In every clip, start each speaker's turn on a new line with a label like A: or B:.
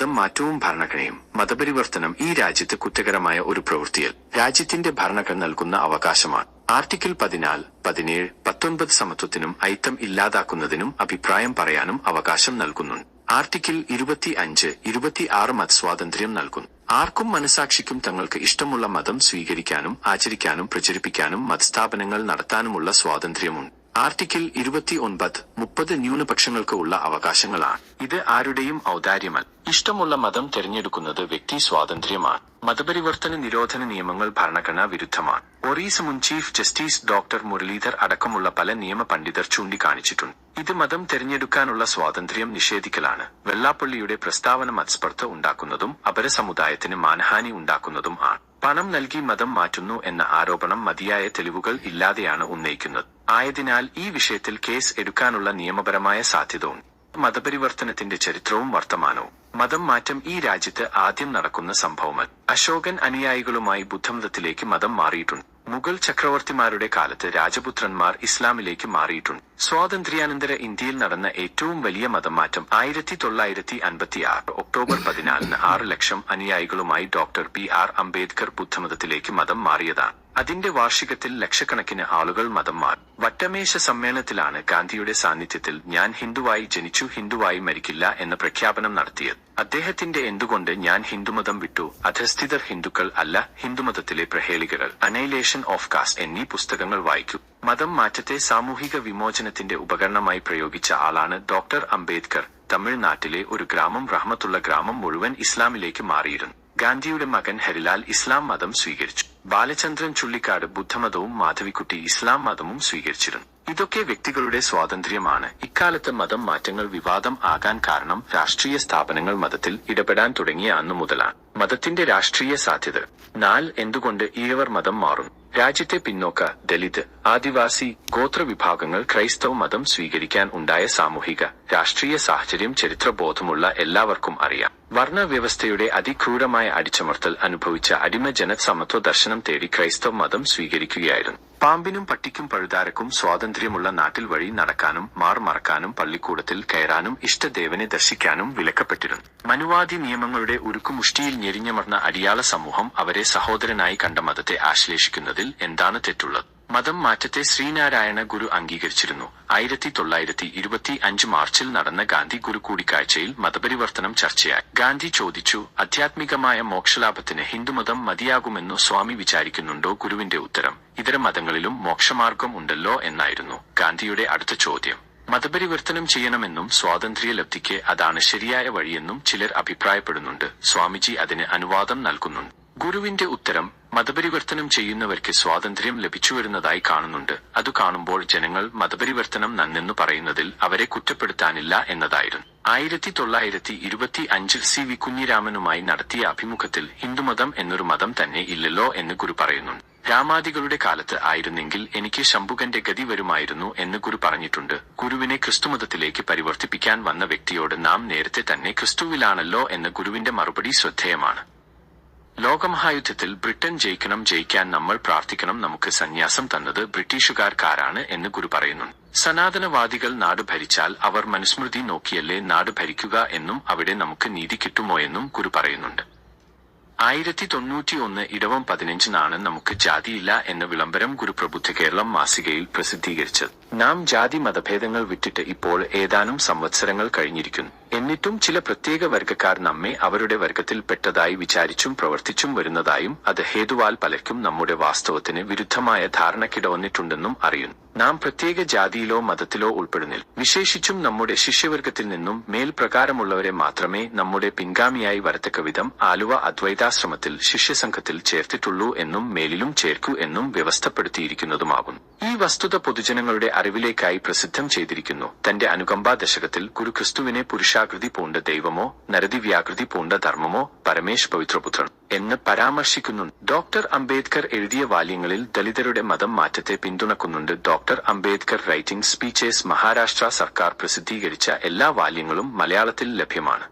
A: മതം മാറ്റവും ഭരണഘടനയും മതപരിവർത്തനം ഈ രാജ്യത്ത് കുറ്റകരമായ ഒരു പ്രവൃത്തിയിൽ രാജ്യത്തിന്റെ ഭരണഘടന നൽകുന്ന അവകാശമാണ്. ആർട്ടിക്കിൾ പതിനാല് പതിനേഴ് പത്തൊൻപത് സമത്വത്തിനും ഐത്തം ഇല്ലാതാക്കുന്നതിനും അഭിപ്രായം പറയാനും അവകാശം നൽകുന്നുണ്ട്. ആർട്ടിക്കിൾ ഇരുപത്തി അഞ്ച് ഇരുപത്തി ആറ് മതസ്വാതന്ത്ര്യം നൽകുന്നു. ആർക്കും മനസാക്ഷിക്കും തങ്ങൾക്ക് ഇഷ്ടമുള്ള മതം സ്വീകരിക്കാനും ആചരിക്കാനും പ്രചരിപ്പിക്കാനും മതസ്ഥാപനങ്ങൾ നടത്താനുമുള്ള സ്വാതന്ത്ര്യമുണ്ട്. ആർട്ടിക്കിൾ ഇരുപത്തി ഒൻപത് മുപ്പത് ന്യൂനപക്ഷങ്ങൾക്ക് ഉള്ള അവകാശങ്ങളാണ്. ഇത് ആരുടെയും ഔദാര്യമല്ല. ഇഷ്ടമുള്ള മതം തിരഞ്ഞെടുക്കുന്നത് വ്യക്തി സ്വാതന്ത്ര്യമാണ്. മതപരിവർത്തന നിരോധന നിയമങ്ങൾ ഭരണഘടനാ വിരുദ്ധമാണ്. ഒറീസ മുൻ ചീഫ് ജസ്റ്റിസ് ഡോക്ടർ മുരളീധർ അടക്കമുള്ള പല നിയമ പണ്ഡിതർ ചൂണ്ടിക്കാണിച്ചിട്ടുണ്ട്. ഇത് മതം തിരഞ്ഞെടുക്കാനുള്ള സ്വാതന്ത്ര്യം നിഷേധിക്കലാണ്. വെള്ളാപ്പള്ളിയുടെ പ്രസ്താവന മത്സ്പർദ്ധ ഉണ്ടാക്കുന്നതും അപരസമുദായത്തിന് മാനഹാനി ഉണ്ടാക്കുന്നതും ആണ്. പണം നൽകി മതം മാറ്റുന്നു എന്ന ആരോപണം മതിയായ തെളിവുകൾ ഇല്ലാതെയാണ് ഉന്നയിക്കുന്നത്. ആയതിനാൽ ഈ വിഷയത്തിൽ കേസ് എടുക്കാനുള്ള നിയമപരമായ സാധ്യത ഉണ്ട് മതപരിവർത്തനത്തിന്റെ ചരിത്രവും വർത്തമാനവും. മതം മാറ്റം ഈ രാജ്യത്ത് ആദ്യം നടക്കുന്ന സംഭവങ്ങൾ അശോകൻ അനുയായികളുമായി ബുദ്ധമതത്തിലേക്ക് മതം മാറിയിട്ടുണ്ട്. മുഗൾ ചക്രവർത്തിമാരുടെ കാലത്ത് രാജപുത്രന്മാർ ഇസ്ലാമിലേക്ക് മാറിയിട്ടുണ്ട്. സ്വാതന്ത്ര്യാനന്തര ഇന്ത്യയിൽ നടന്ന ഏറ്റവും വലിയ മതം മാറ്റം ആയിരത്തി തൊള്ളായിരത്തി അൻപത്തിയാറ് ഒക്ടോബർ പതിനാലിന് ആറ് ലക്ഷം അനുയായികളുമായി ഡോക്ടർ പി ആർ അംബേദ്കർ ബുദ്ധമതത്തിലേക്ക് മതം മാറിയതാണ്. അതിന്റെ വാർഷികത്തിൽ ലക്ഷക്കണക്കിന് ആളുകൾ മതം മാറി. വട്ടമേശ സമ്മേളനത്തിലാണ് ഗാന്ധിയുടെ സാന്നിധ്യത്തിൽ ഞാൻ ഹിന്ദുവായി ജനിച്ചു ഹിന്ദുവായി മരിക്കില്ല എന്ന പ്രഖ്യാപനം നടത്തിയത്. അദ്ദേഹത്തിന്റെ എന്തുകൊണ്ട് ഞാൻ ഹിന്ദുമതം വിട്ടു? അധസ്ഥിതർ ഹിന്ദുക്കൾ അല്ല ഹിന്ദുമതത്തിലെ പ്രഹേളികകൾ. അനൈലേഷൻ ഓഫ് കാസ്റ്റ് എന്നീ പുസ്തകങ്ങൾ വായിക്കൂ. മതം മാറ്റത്തെ സാമൂഹിക വിമോചനത്തിന്റെ ഉപകരണമായി പ്രയോഗിച്ച ആളാണ് ഡോക്ടർ അംബേദ്കർ. തമിഴ്നാട്ടിലെ ഒരു ഗ്രാമം റഹ്മത്തുള്ള ഗ്രാമം മുഴുവൻ ഇസ്ലാമിലേക്ക് മാറിയിരുന്നു. ഗാന്ധിയുടെ മകൻ ഹരിലാൽ ഇസ്ലാം മതം സ്വീകരിച്ചു. ബാലചന്ദ്രൻ ചുള്ളിക്കാട് ബുദ്ധമതവും മാധവിക്കുട്ടി ഇസ്ലാം മതവും സ്വീകരിച്ചിരുന്നു. ഇതൊക്കെ വ്യക്തികളുടെ സ്വാതന്ത്ര്യമാണ്. ഇക്കാലത്ത് മതം മാറ്റങ്ങൾ വിവാദം ആകാൻ കാരണം രാഷ്ട്രീയ സ്ഥാപനങ്ങൾ മതത്തിൽ ഇടപെടാൻ തുടങ്ങിയ അന്നു മുതലാണ്. മതത്തിന്റെ രാഷ്ട്രീയ സാധ്യത. നാൽ എന്തുകൊണ്ട് ഈഴവർ മതം മാറുന്നു? രാജ്യത്തെ പിന്നോക്ക ദലിത് ആദിവാസി ഗോത്ര വിഭാഗങ്ങൾ ക്രൈസ്തവ മതം സ്വീകരിക്കാൻ ഉണ്ടായ സാമൂഹിക രാഷ്ട്രീയ സാഹചര്യം ചരിത്രബോധമുള്ള എല്ലാവർക്കും അറിയാം. വർണവ്യവസ്ഥയുടെ അതിക്രൂരമായ അടിച്ചമർത്തൽ അനുഭവിച്ച അടിമ ജനസമത്വ ദർശനം തേടി ക്രൈസ്തവ മതം സ്വീകരിക്കുകയായിരുന്നു. പാമ്പിനും പട്ടിക്കും പഴുതാരക്കും സ്വാതന്ത്ര്യമുള്ള നാട്ടിൽ വഴി നടക്കാനും മാർ മറക്കാനും പള്ളിക്കൂടത്തിൽ കയറാനും ഇഷ്ടദേവനെ ദർശിക്കാനും വിലക്കപ്പെട്ടിരുന്നു. മനുവാദി നിയമങ്ങളുടെ ഉരുക്കുമുഷ്ടിയിൽ ഞെരിഞ്ഞമർന്ന അടിയാള സമൂഹം അവരെ സഹോദരനായി കണ്ട മതത്തെ ആശ്ലേഷിക്കുന്നതിൽ എന്താണ് തെറ്റുള്ളത്? മതം മാറ്റത്തെ ശ്രീനാരായണ ഗുരു അംഗീകരിച്ചിരുന്നു. ആയിരത്തി തൊള്ളായിരത്തി ഇരുപത്തി അഞ്ച് മാർച്ചിൽ നടന്ന ഗാന്ധി ഗുരു കൂടിക്കാഴ്ചയിൽ മതപരിവർത്തനം ചർച്ചയായി. ഗാന്ധി ചോദിച്ചു ആധ്യാത്മികമായ മോക്ഷലാഭത്തിന് ഹിന്ദുമതം മതിയാകുമെന്നു സ്വാമി വിചാരിക്കുന്നുണ്ടോ? ഗുരുവിന്റെ ഉത്തരം ഇതര മതങ്ങളിലും മോക്ഷമാർഗം ഉണ്ടല്ലോ എന്നായിരുന്നു ഗാന്ധിയുടെ അടുത്ത ചോദ്യം. മതപരിവർത്തനം ചെയ്യണമെന്നും സ്വാതന്ത്ര്യ ലബ്ധിക്ക് അതാണ് ശരിയായ വഴിയെന്നും ചിലർ അഭിപ്രായപ്പെടുന്നുണ്ട്. സ്വാമിജി അതിന് അനുവാദം നൽകുന്നുണ്ട്. ഗുരുവിന്റെ ഉത്തരം മതപരിവർത്തനം ചെയ്യുന്നവർക്ക് സ്വാതന്ത്ര്യം ലഭിച്ചുവരുന്നതായി കാണുന്നുണ്ട്. അത് കാണുമ്പോൾ ജനങ്ങൾ മതപരിവർത്തനം നന്നെന്നു പറയുന്നതിൽ അവരെ കുറ്റപ്പെടുത്താനില്ല എന്നതായിരുന്നു. ആയിരത്തി തൊള്ളായിരത്തി ഇരുപത്തി അഞ്ചിൽ സി വി കുഞ്ഞിരാമനുമായി നടത്തിയ അഭിമുഖത്തിൽ ഹിന്ദുമതം എന്നൊരു മതം തന്നെ ഇല്ലല്ലോ എന്ന് ഗുരു പറയുന്നുണ്ട്. രാമാദികളുടെ കാലത്ത് ആയിരുന്നെങ്കിൽ എനിക്ക് ശംഭുകന്റെ ഗതി വരുമായിരുന്നു എന്ന് ഗുരു പറഞ്ഞിട്ടുണ്ട്. ഗുരുവിനെ ക്രിസ്തുമതത്തിലേക്ക് പരിവർത്തിപ്പിക്കാൻ വന്ന വ്യക്തിയോട് നാം നേരത്തെ തന്നെ ക്രിസ്തുവിലാണല്ലോ എന്ന ഗുരുവിന്റെ മറുപടി ശ്രദ്ധേയമാണ്. ലോകമഹായുദ്ധത്തിൽ ബ്രിട്ടൻ ജയിക്കണം ജയിക്കാൻ നമ്മൾ പ്രാർത്ഥിക്കണം നമുക്ക് സന്യാസം തന്നത് ബ്രിട്ടീഷുകാർക്കാരാണ് എന്ന് ഗുരു പറയുന്നു. സനാതനവാദികൾ നാട് ഭരിച്ചാൽ അവർ മനുസ്മൃതി നോക്കിയല്ലേ നാട് ഭരിക്കുക എന്നും അവിടെ നമുക്ക് നീതി കിട്ടുമോ എന്നും ഗുരു പറയുന്നുണ്ട്. ആയിരത്തി തൊണ്ണൂറ്റി ഒന്ന് ഇടവം പതിനഞ്ചിനാണ് നമുക്ക് ജാതിയില്ല എന്ന വിളംബരം ഗുരുപ്രബുദ്ധ കേരളം മാസികയിൽ പ്രസിദ്ധീകരിച്ചത്. നാം ജാതി മതഭേദങ്ങൾ വിട്ടിട്ട് ഇപ്പോൾ ഏതാനും സംവത്സരങ്ങൾ കഴിഞ്ഞിരിക്കുന്നു. എന്നിട്ടും ചില പ്രത്യേക വർഗക്കാർ നമ്മെ അവരുടെ വർഗത്തിൽ പെട്ടതായി വിചാരിച്ചും പ്രവർത്തിച്ചും വരുന്നതായും അത് ഹേതുവാൽ പലർക്കും നമ്മുടെ വാസ്തവത്തിന് വിരുദ്ധമായ ധാരണക്കിട വന്നിട്ടുണ്ടെന്നും അറിയുന്നു. നാം പ്രത്യേക ജാതിയിലോ മതത്തിലോ ഉൾപ്പെടുന്നില്ല. വിശേഷിച്ചും നമ്മുടെ ശിഷ്യവർഗത്തിൽ നിന്നും മേൽപ്രകാരമുള്ളവരെ മാത്രമേ നമ്മുടെ പിൻഗാമിയായി വരത്തക്ക വിധം ആലുവ അദ്വൈതാശ്രമത്തിൽ ശിഷ്യസംഘത്തിൽ ചേർത്തിട്ടുള്ളൂ എന്നും മേലിലും ചേർക്കൂ എന്നും വ്യവസ്ഥപ്പെടുത്തിയിരിക്കുന്നതുമാകും. ഈ വസ്തുത പൊതുജനങ്ങളുടെ അറിവിലേക്കായി പ്രസിദ്ധം ചെയ്തിരിക്കുന്നു. തന്റെ അനുകമ്പാ ദശകത്തിൽ ഗുരുക്രിസ്തുവിനെ പുരുഷാകൃതി പൂണ്ട ദൈവമോ നരദിവ്യാകൃതി പൂണ്ട ധർമ്മമോ പരമേശ് പവിത്രപുത്രൻ എന്ന് പരാമർശിക്കുന്നു. ഡോക്ടർ അംബേദ്കർ എഴുതിയ വാല്യങ്ങളിൽ ദളിതരുടെ മതം മാറ്റത്തെ പിന്തുണക്കുന്നുണ്ട്. Doctor Ambedkar writing speeches Maharashtra സർക്കാർ പ്രസിദ്ധീകരിച്ച എല്ലാ വാല്യങ്ങളും മലയാളത്തിൽ ലഭ്യമാണ്.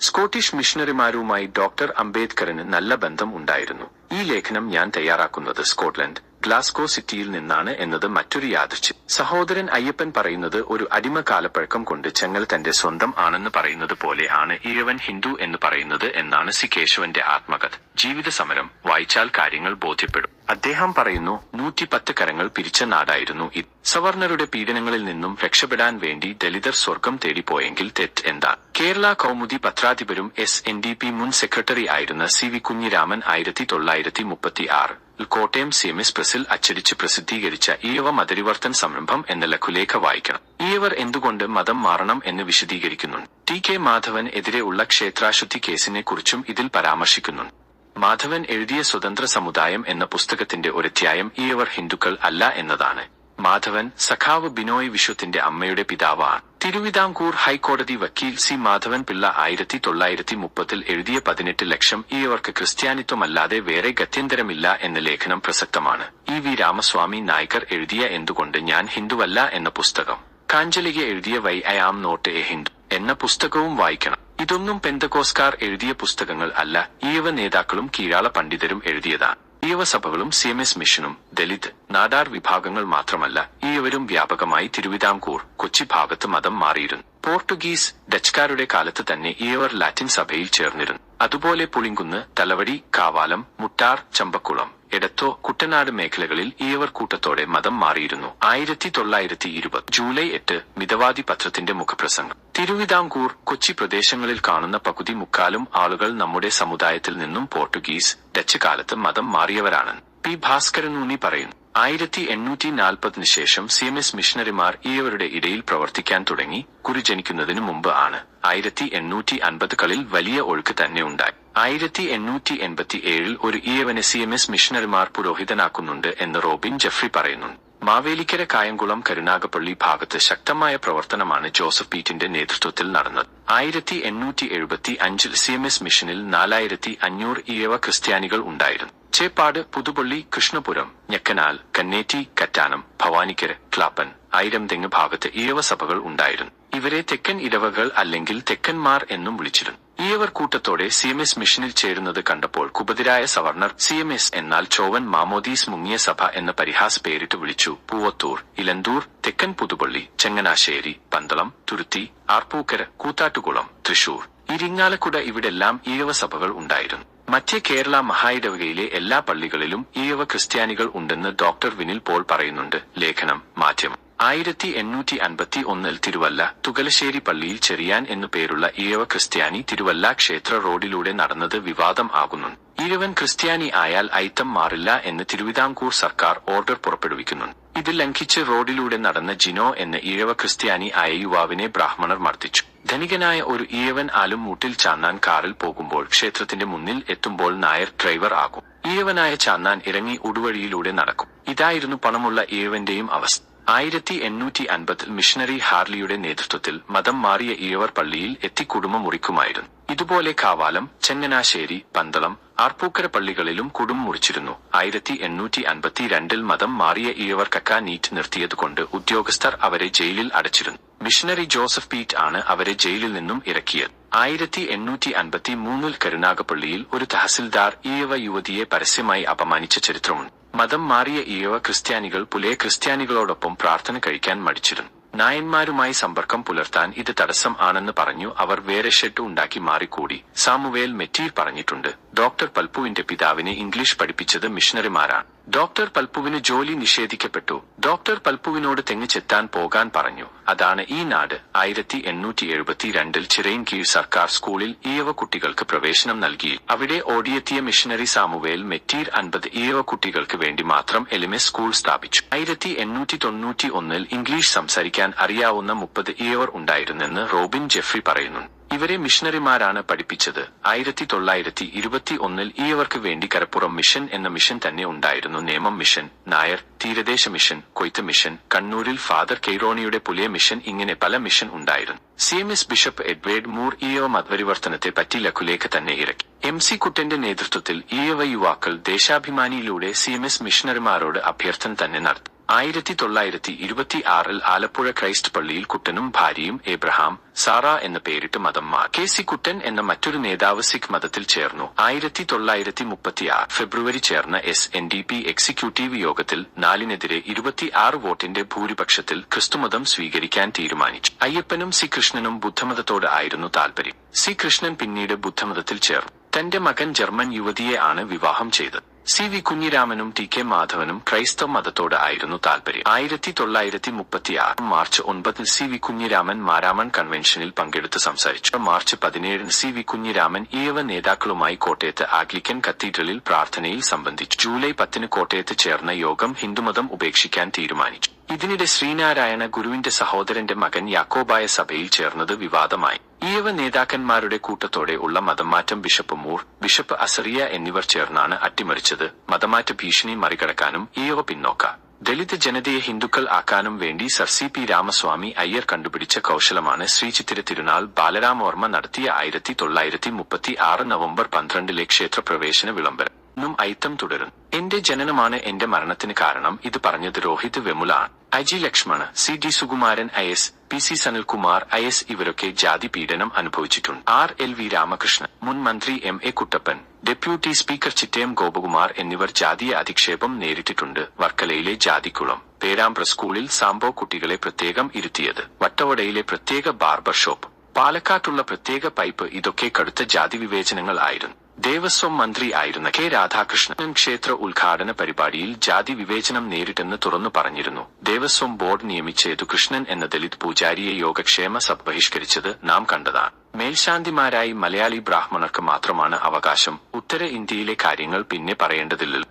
A: സ്കോട്ടിഷ് മിഷണറിമാരുമായി ഡോക്ടർ അംബേദ്കറിന് നല്ല ബന്ധം ഉണ്ടായിരുന്നു. ഈ ലേഖനം ഞാൻ തയ്യാറാക്കുന്നത് സ്കോട്ട്ലൻഡ്. ഗ്ലാസ്കോ സിറ്റിയിൽ നിന്നാണ് എന്നത് മറ്റൊരു യാദൃച്ഛ്യം സഹോദരൻ അയ്യപ്പൻ പറയുന്നത് ഒരു അടിമ കാലപ്പഴക്കം കൊണ്ട് ചെങ്ങൽ തന്റെ സ്വന്തം ആണെന്ന് പറയുന്നത് പോലെ ആണ് ഹിന്ദു എന്ന് പറയുന്നത് എന്നാണ് സി കേശവന്റെ ആത്മകഥ. ജീവിത സമരം വായിച്ചാൽ കാര്യങ്ങൾ ബോധ്യപ്പെടും. അദ്ദേഹം പറയുന്നു നൂറ്റിപ്പത്ത് കരങ്ങൾ പിരിച്ച നാടായിരുന്നു ഇത്. സവർണരുടെ പീഡനങ്ങളിൽ നിന്നും രക്ഷപ്പെടാൻ വേണ്ടി ദലിതർ സ്വർഗം തേടിപ്പോയെങ്കിൽ തെറ്റ് എന്താ? കേരള കൗമുദി പത്രാധിപരും എസ് എൻ ഡി പി മുൻ സെക്രട്ടറി ആയിരുന്ന സി വി കുഞ്ഞിരാമൻ ആയിരത്തി തൊള്ളായിരത്തി മുപ്പത്തി ആറ് കോട്ടയം സി എം എസ് പ്രസിൽ അച്ചടിച്ച് പ്രസിദ്ധീകരിച്ച ഈയവ മതരിവർത്തൻ സംരംഭം എന്ന ലഘുലേഖ വായിക്കണം. ഈയവർ എന്തുകൊണ്ട് മതം മാറണം എന്ന് വിശദീകരിക്കുന്നുണ്ട്. ടി കെ മാധവൻ എതിരെ ഉള്ള ക്ഷേത്രാശുദ്ധി കേസിനെ കുറിച്ചും ഇതിൽ പരാമർശിക്കുന്നുണ്ട്. മാധവൻ എഴുതിയ സ്വതന്ത്ര സമുദായം എന്ന പുസ്തകത്തിന്റെ ഒരധ്യായം ഈയവർ ഹിന്ദുക്കൾ അല്ല എന്നതാണ്. മാധവൻ സഖാവ് ബിനോയ് വിശ്വത്തിന്റെ അമ്മയുടെ പിതാവാണ്. തിരുവിതാംകൂർ ഹൈക്കോടതി വക്കീൽ സി മാധവൻ പിള്ള ആയിരത്തി തൊള്ളായിരത്തി മുപ്പതിൽ എഴുതിയ പതിനെട്ട് ലക്ഷം ഈയവർക്ക് ക്രിസ്ത്യാനിത്വമല്ലാതെ വേറെ ഗത്യന്തരമില്ല എന്ന ലേഖനം പ്രസക്തമാണ്. ഇ വി രാമസ്വാമി നായ്ക്കർ എഴുതിയ എന്തുകൊണ്ട് ഞാൻ ഹിന്ദുവല്ല എന്ന പുസ്തകം. കാഞ്ചലിക എഴുതിയ why I am not a Hindu എന്ന പുസ്തകവും വായിക്കണം. ഇതൊന്നും പെന്തകോസ്കാർ എഴുതിയ പുസ്തകങ്ങൾ അല്ല ഈയവ നേതാക്കളും കീഴാള പണ്ഡിതരും എഴുതിയതാണ്. ഈയവ സഭകളും സി എം എസ് മിഷനും ദലിത് നാടാർ വിഭാഗങ്ങൾ മാത്രമല്ല ഈയവരും വ്യാപകമായി തിരുവിതാംകൂർ കൊച്ചി ഭാഗത്ത് മതം മാറിയിരുന്നു. പോർട്ടുഗീസ് ഡച്ചുകാരുടെ കാലത്ത് തന്നെ ഈവർ ലാറ്റിൻ സഭയിൽ ചേർന്നിരുന്നു. അതുപോലെ പുളിങ്കുന്ന് തലവടി കാവാലം മുട്ടാർ ചമ്പക്കുളം എടത്തോ കുട്ടനാട് മേഖലകളിൽ ഈയവർ കൂട്ടത്തോടെ മതം മാറിയിരുന്നു. ആയിരത്തി തൊള്ളായിരത്തി ഇരുപത് ജൂലൈ എട്ട് മിതവാദി പത്രത്തിന്റെ മുഖപ്രസംഗം. തിരുവിതാംകൂർ കൊച്ചി പ്രദേശങ്ങളിൽ കാണുന്ന പകുതി മുക്കാലും ആളുകൾ നമ്മുടെ സമുദായത്തിൽ നിന്നും പോർട്ടുഗീസ് ഡച്ച് കാലത്ത് മതം മാറിയവരാണ് പി ഭാസ്കരനൂന്നി പറയുന്നു. ആയിരത്തി എണ്ണൂറ്റി നാൽപ്പതിനു ശേഷം സി എം എസ് മിഷണറിമാർ ഈയവരുടെ ഇടയിൽ പ്രവർത്തിക്കാൻ തുടങ്ങി കുറി ജനിക്കുന്നതിനു മുമ്പ് ആണ്. ആയിരത്തി എണ്ണൂറ്റി അൻപതുകളിൽ വലിയ ഒഴുക്ക് തന്നെ ഉണ്ടായി. ആയിരത്തി എണ്ണൂറ്റി എൺപത്തി ഏഴിൽ ഒരു ഈയവനെ സി എം എസ് മിഷണറിമാർ പുരോഹിതനാക്കുന്നുണ്ട് എന്ന് റോബിൻ ജെഫ്രി പറയുന്നു മാവേലിക്കര കായംകുളം കരുനാഗപ്പള്ളി ഭാഗത്ത് ശക്തമായ പ്രവർത്തനമാണ് ജോസഫ് പീറ്റിന്റെ നേതൃത്വത്തിൽ നടന്നത്. ആയിരത്തി എണ്ണൂറ്റി എഴുപത്തി അഞ്ചിൽ സി എം എസ് മിഷനിൽ നാലായിരത്തി അഞ്ഞൂറ് ഈയവ ക്രിസ്ത്യാനികൾ ഉണ്ടായിരുന്നു. ചേപ്പാട് പുതുപള്ളി കൃഷ്ണപുരം ഞക്കനാൽ കന്നേറ്റി കറ്റാനം ഭവാനിക്കര ക്ലാപ്പൻ ആയിരം തെങ്ങ് ഭാഗത്ത് ഈയവ സഭകൾ ഉണ്ടായിരുന്നു. ഇവരെ തെക്കൻ ഇടവകൾ അല്ലെങ്കിൽ തെക്കന്മാർ എന്നും വിളിച്ചിരുന്നു. ഈയവർ കൂട്ടത്തോടെ സി എം എസ് മിഷനിൽ ചേരുന്നത് കണ്ടപ്പോൾ കുപതിരായ സവർണർ സി എം എസ് എന്നാൽ ചോവൻ മാമോദീസ് മുങ്ങിയ സഭ എന്ന പരിഹാസ് പേരിട്ട് വിളിച്ചു. പൂവത്തൂർ ഇലന്തൂർ തെക്കൻ പുതുപള്ളി ചെങ്ങനാശ്ശേരി പന്തളം തുരുത്തി ആർപ്പൂക്കര കൂത്താട്ടുകുളം തൃശൂർ ഇരിങ്ങാലക്കുട ഇവിടെല്ലാം ഈഴവ സഭകൾ ഉണ്ടായിരുന്നു. മധ്യ കേരള മഹായിടവകയിലെ എല്ലാ പള്ളികളിലും ഈയവ ക്രിസ്ത്യാനികൾ ഉണ്ടെന്ന് ഡോക്ടർ വിനിൽ പോൾ പറയുന്നുണ്ട്. ലേഖനം മാധ്യമം. ആയിരത്തി എണ്ണൂറ്റി അൻപത്തി ഒന്നിൽ തിരുവല്ല തുകലശ്ശേരി പള്ളിയിൽ ചെറിയാൻ എന്നു പേരുള്ള ഈഴവ ക്രിസ്ത്യാനി തിരുവല്ല ക്ഷേത്ര റോഡിലൂടെ നടന്നത് വിവാദം ആകുന്നു. ഈഴവൻ ക്രിസ്ത്യാനി ആയാൽ ഐത്തം മാറില്ല എന്ന് തിരുവിതാംകൂർ സർക്കാർ ഓർഡർ പുറപ്പെടുവിക്കുന്നു. ഇത് ലംഘിച്ച് റോഡിലൂടെ നടന്ന ജിനോ എന്ന ഈഴവ ക്രിസ്ത്യാനി ആയ യുവാവിനെ ബ്രാഹ്മണർ മർദ്ദിച്ചു. ധനികനായ ഒരു ഈഴവൻ ആലും മൂട്ടിൽ ചാന്നാൻ കാറിൽ പോകുമ്പോൾ ക്ഷേത്രത്തിന്റെ മുന്നിൽ എത്തുമ്പോൾ നായർ ഡ്രൈവർ ആകും. ഈഴവനായ ചാന്നാൻ ഇറങ്ങി ഉടുവഴിയിലൂടെ നടക്കും. ഇതായിരുന്നു പണമുള്ള ഈഴവന്റെയും അവസ്ഥ. ആയിരത്തി എണ്ണൂറ്റി അൻപതിൽ മിഷണറി ഹാർലിയുടെ നേതൃത്വത്തിൽ മതം മാറിയ ഈഴവർ പള്ളിയിൽ എത്തിക്കുടുംബം മുറിക്കുമായിരുന്നു. ഇതുപോലെ കാവാലം ചെങ്ങനാശ്ശേരി പന്തളം ആർപ്പൂക്കര പള്ളികളിലും കുടും മുറിച്ചിരുന്നു. ആയിരത്തി എണ്ണൂറ്റി അൻപത്തി രണ്ടിൽ മതം മാറിയ ഈഴവർ കക്ക നീറ്റ് നിർത്തിയതുകൊണ്ട് ഉദ്യോഗസ്ഥർ അവരെ ജയിലിൽ അടച്ചിരുന്നു. മിഷണറി ജോസഫ് പീറ്റ് ആണ് അവരെ ജയിലിൽ നിന്നും ഇറക്കിയത്. ആയിരത്തി എണ്ണൂറ്റി അൻപത്തി മൂന്നിൽ കരുനാഗപ്പള്ളിയിൽ ഒരു തഹസിൽദാർ ഈഴവ യുവതിയെ പരസ്യമായി അപമാനിച്ച ചരിത്രമുണ്ട്. മതം മാറിയ ഈഴവ ക്രിസ്ത്യാനികൾ പുലയ ക്രിസ്ത്യാനികളോടൊപ്പം പ്രാർത്ഥന കഴിക്കാൻ മടിച്ചിരുന്നു. നായന്മാരുമായി സമ്പർക്കം പുലർത്താൻ ഇത് തടസ്സം ആണെന്ന് പറഞ്ഞു അവർ വേറെ ഷെഡ് ഉണ്ടാക്കി മാറിക്കൂടി. സാമുവേൽ മെറ്റീർ പറഞ്ഞിട്ടുണ്ട് ഡോക്ടർ പൽപ്പുവിന്റെ പിതാവിനെ ഇംഗ്ലീഷ് പഠിപ്പിച്ചത് മിഷണറിമാരാണ്. ഡോക്ടർ പൽപ്പുവിന് ജോലി നിഷേധിക്കപ്പെട്ടു. ഡോക്ടർ പൽപ്പുവിനോട് തെങ്ങിച്ചെത്താൻ പോകാൻ പറഞ്ഞു. അതാണ് ഈ നാട്. ആയിരത്തി എണ്ണൂറ്റി എഴുപത്തിരണ്ടിൽ ചിറയിൻ കീഴ് സർക്കാർ സ്കൂളിൽ ഈയവ കുട്ടികൾക്ക് പ്രവേശനം നൽകി. അവിടെ ഓടിയെത്തിയ മിഷനറി സാമുവേൽ മെറ്റീർ അൻപത് ഈയവ കുട്ടികൾക്ക് വേണ്ടി മാത്രം എലിമെ സ്കൂൾ സ്ഥാപിച്ചു. ആയിരത്തി എണ്ണൂറ്റി തൊണ്ണൂറ്റി ഒന്നിൽ ഇംഗ്ലീഷ് സംസാരിക്കാൻ അറിയാവുന്ന മുപ്പത് ഈയവർ ഉണ്ടായിരുന്നെന്ന് റോബിൻ ജെഫ്രി പറയുന്നു. ഇവരെ മിഷണറിമാരാണ് പഠിപ്പിച്ചത്. ആയിരത്തി തൊള്ളായിരത്തി ഇരുപത്തി ഒന്നിൽ ഈയവർക്ക് വേണ്ടി കരപ്പുറം മിഷൻ എന്ന മിഷൻ തന്നെ ഉണ്ടായിരുന്നു. നേമം മിഷൻ നായർ തീരദേശ മിഷൻ കൊയ്ത്ത് മിഷൻ കണ്ണൂരിൽ ഫാദർ കെയ്റോണിയുടെ പുലിയ മിഷൻ ഇങ്ങനെ പല മിഷൻ ഉണ്ടായിരുന്നു. C M S bishop Edward Moore Ezhava മതപരിവർത്തനത്തെ പറ്റി ലഘുലേഖ തന്നെ ഇറക്കി. എം സി കുട്ടന്റെ നേതൃത്വത്തിൽ ഈയവ യുവാക്കൾ ദേശാഭിമാനിയിലൂടെ സി എം എസ് മിഷണറിമാരോട് അഭ്യർത്ഥന തന്നെ നടത്തി. ആയിരത്തി തൊള്ളായിരത്തി ഇരുപത്തി ആറിൽ ആലപ്പുഴ ക്രൈസ്റ്റ് പള്ളിയിൽ കുട്ടനും ഭാര്യയും എബ്രഹാം സാറ എന്ന പേരിട്ട് മതം മാറി കെ സി കുട്ടൻ എന്ന മറ്റൊരു നേതാവ് സിഖ് മതത്തിൽ ചേർന്നു. ആയിരത്തി തൊള്ളായിരത്തി മുപ്പത്തിയാറ് ഫെബ്രുവരി ചേർന്ന S N D P executive യോഗത്തിൽ നാലിനെതിരെ ഇരുപത്തിയാറ് വോട്ടിന്റെ ഭൂരിപക്ഷത്തിൽ ക്രിസ്തുമതം സ്വീകരിക്കാൻ തീരുമാനിച്ചു. അയ്യപ്പനും സി കൃഷ്ണനും ബുദ്ധമതത്തോട് ആയിരുന്നു താൽപര്യം. സി കൃഷ്ണൻ പിന്നീട് ബുദ്ധമതത്തിൽ ചേർന്നു. തന്റെ മകൻ ജർമ്മൻ യുവതിയെ ആണ് വിവാഹം ചെയ്തത്. സി വി കുഞ്ഞിരാമനും ടി കെ മാധവനും ക്രൈസ്തവ മതത്തോട് ആയിരുന്നു താൽപര്യം. ആയിരത്തി തൊള്ളായിരത്തി മുപ്പത്തിയാറ് മാർച്ച് ഒൻപതിൽ സി വി കുഞ്ഞിരാമൻ മാരാമൺ കൺവെൻഷനിൽ പങ്കെടുത്ത് സംസാരിച്ചു. മാർച്ച് പതിനേഴിന് സി വി കുഞ്ഞിരാമൻ ഈയവ നേതാക്കളുമായി കോട്ടയത്ത് ആഗ്ലിക്കൻ കത്തീഡ്രലിൽ പ്രാർത്ഥനയിൽ സംബന്ധിച്ചു. ജൂലൈ പത്തിന് കോട്ടയത്ത് ചേർന്ന യോഗം ഹിന്ദുമതം ഉപേക്ഷിക്കാൻ തീരുമാനിച്ചു. ഇതിനിടെ ശ്രീനാരായണ ഗുരുവിന്റെ സഹോദരന്റെ മകൻ യാക്കോബായ സഭയിൽ ചേർന്നത് വിവാദമായി. ഈയവ നേതാക്കന്മാരുടെ കൂട്ടത്തോടെ ഉള്ള മതംമാറ്റം ബിഷപ്പ് മൂർ ബിഷപ്പ് അസറിയ എന്നിവർ ചേർന്നാണ് അട്ടിമറിച്ചത്. മതമാറ്റ ഭീഷണി മറികടക്കാനും ഈവ പിന്നോക്ക. ദളിത് ജനതയെ ഹിന്ദുക്കൾ ആക്കാനും വേണ്ടി sir C P Ramaswamy Iyer കണ്ടുപിടിച്ച കൌശലമാണ് ശ്രീചിത്തിര തിരുനാൾ ബാലരാമവർമ്മ നടത്തിയ ആയിരത്തി തൊള്ളായിരത്തി മുപ്പത്തി ആറ് നവംബർ പന്ത്രണ്ടിലെ ക്ഷേത്രപ്രവേശന വിളംബരം. ഐത്തം തുടരും. എന്റെ ജനനമാണ് എന്റെ മരണത്തിന് കാരണം. ഇത് പറഞ്ഞത് Rohith Vemula Aji Lakshman C D Sukumaran I S P C Sanilkumar I S ഇവരൊക്കെ ജാതി പീഡനം അനുഭവിച്ചിട്ടുണ്ട്. ആർ എൽ വി രാമകൃഷ്ണൻ മുൻ മന്ത്രി M A Kuttappan deputy speaker Chittayam Gopakumar എന്നിവർ ജാതീയ അധിക്ഷേപം നേരിട്ടിട്ടുണ്ട്. വർക്കലയിലെ ജാതിക്കുളം പേരാമ്പ്ര സ്കൂളിൽ സാംബോ കുട്ടികളെ പ്രത്യേകം ഇരുത്തിയത്. വട്ടവടയിലെ പ്രത്യേക ബാർബർ ഷോപ്പ്. പാലക്കാട്ടുള്ള പ്രത്യേക പൈപ്പ് ഇതൊക്കെ കടുത്ത ജാതി വിവേചനങ്ങൾ ആയിരുന്നു ദേവസ്വം മന്ത്രി ആയിരുന്ന കെ രാധാകൃഷ്ണൻ ക്ഷേത്ര ഉദ്ഘാടന പരിപാടിയിൽ ജാതി വിവേചനം നേരിട്ടെന്ന് തുറന്നു പറഞ്ഞിരുന്നു. ദേവസ്വം ബോർഡ് നിയമിച്ച യദുകൃഷ്ണൻ എന്ന ദലിത് പൂജാരിയെ യോഗക്ഷേമ സബ് ബഹിഷ്കരിച്ചത് നാം കണ്ടതാണ്. മേൽശാന്തിമാരായി മലയാളി ബ്രാഹ്മണർക്ക് മാത്രമാണ് അവകാശം. ഉത്തര ഇന്ത്യയിലെ കാര്യങ്ങൾ പിന്നെ പറയേണ്ടതില്ലല്ലോ.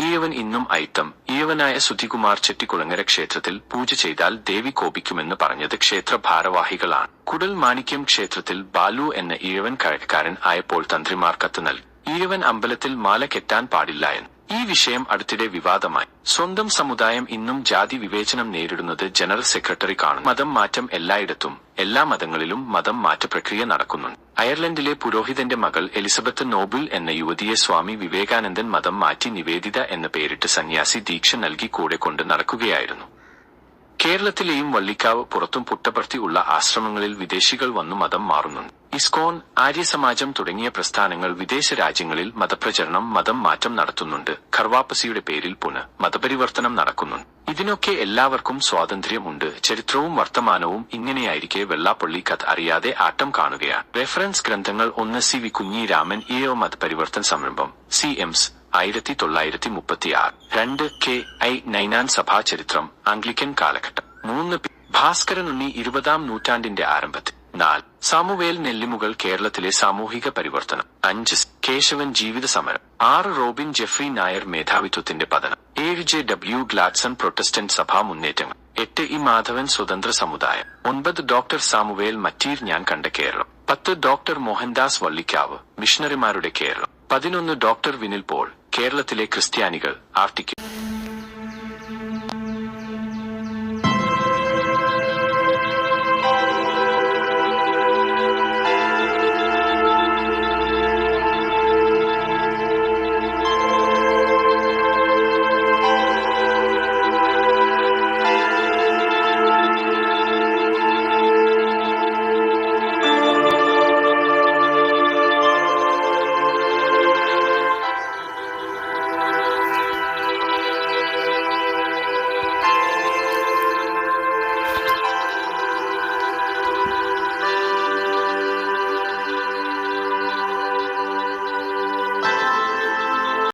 A: ഈയവൻ ഇന്നും ഐത്തം ഈയവനായ സുധികുമാർ ചെട്ടിക്കുളങ്ങര ക്ഷേത്രത്തിൽ പൂജ ചെയ്താൽ ദേവി കോപിക്കുമെന്ന് പറഞ്ഞത് ക്ഷേത്ര ഭാരവാഹികളാണ് കുടൽ മാണിക്യം ക്ഷേത്രത്തിൽ ബാലു എന്ന ഈഴവൻ കഴക്കാരൻ ആയപ്പോൾ തന്ത്രിമാർ കത്ത് നൽകി. ഈഴവൻ അമ്പലത്തിൽ മാല കെട്ടാൻ പാടില്ല എന്ന്. ഈ വിഷയം അടുത്തിടെ വിവാദമായി. സ്വന്തം സമുദായം ഇന്നും ജാതി വിവേചനം നേരിടുന്നത് ജനറൽ സെക്രട്ടറി കാണും മതം മാറ്റം എല്ലായിടത്തും എല്ലാ മതങ്ങളിലും മതം മാറ്റ പ്രക്രിയ നടക്കുന്നുണ്ട്. അയർലൻഡിലെ പുരോഹിതന്റെ മകൾ എലിസബത്ത് നോബിൾ എന്ന യുവതിയെ സ്വാമി വിവേകാനന്ദൻ മതം മാറ്റി നിവേദിത എന്ന പേരിട്ട് സന്യാസി ദീക്ഷ നൽകി കൂടെ കൊണ്ട് നടക്കുകയായിരുന്നു. കേരളത്തിലെയും വള്ളിക്കാവ് പുറത്തും പുട്ടപർത്തി ഉള്ള ആശ്രമങ്ങളിൽ വിദേശികൾ വന്നു മതം മാറുന്നുണ്ട്. ഇസ്കോൺ ആര്യസമാജം തുടങ്ങിയ പ്രസ്ഥാനങ്ങൾ വിദേശ രാജ്യങ്ങളിൽ മതപ്രചരണം മതം മാറ്റം നടത്തുന്നുണ്ട്. ഖർവാപ്പസിയുടെ പേരിൽ പുന മതപരിവർത്തനം നടക്കുന്നുണ്ട്. ഇതിനൊക്കെ എല്ലാവർക്കും സ്വാതന്ത്ര്യമുണ്ട്. ചരിത്രവും വർത്തമാനവും ഇങ്ങനെയായിരിക്കെ വെള്ളാപ്പള്ളി കഥ അറിയാതെ ആട്ടം കാണുകയാണ്. റെഫറൻസ് ഗ്രന്ഥങ്ങൾ ഒന്ന് സി വി കുഞ്ഞിരാമൻ ഇയോ മതപരിവർത്തൻ സംരംഭം. സി എംസ് ആയിരത്തി തൊള്ളായിരത്തി മുപ്പത്തിയാറ് രണ്ട് കെ ഐ നൈനാൻ സഭാ ചരിത്രം ആംഗ്ലിക്കൻ കാലഘട്ടം. മൂന്ന് ഭാസ്കരനുണ്ണി ഇരുപതാം നൂറ്റാണ്ടിന്റെ ആരംഭത്തിൽ. നാല്. സാമുവേൽ നെല്ലിമുകൾ കേരളത്തിലെ സാമൂഹിക പരിവർത്തനം. അഞ്ച്. കേശവൻ ജീവിത സമരം. ആറ് റോബിൻ ജെഫ്രി നായർ മേധാവിത്വത്തിന്റെ പതനം. ഏഴ് ജെ ഡബ്ല്യു ഗ്ലാഡ്സൺ പ്രൊട്ടസ്റ്റന്റ് സഭാ മുന്നേറ്റങ്ങൾ. എട്ട് ഇ മാധവൻ സ്വതന്ത്ര സമുദായം. ഒൻപത് ഡോക്ടർ സാമുവേൽ മറ്റീർ ഞാൻ കണ്ട കേരളം. പത്ത് ഡോക്ടർ മോഹൻദാസ് വള്ളിക്കാവ് മിഷണറിമാരുടെ കേരളം. പതിനൊന്ന് ഡോക്ടർ വിനിൽ പോൾ കേരളത്തിലെ ക്രിസ്ത്യാനികൾ ആർട്ടിക്കിൾ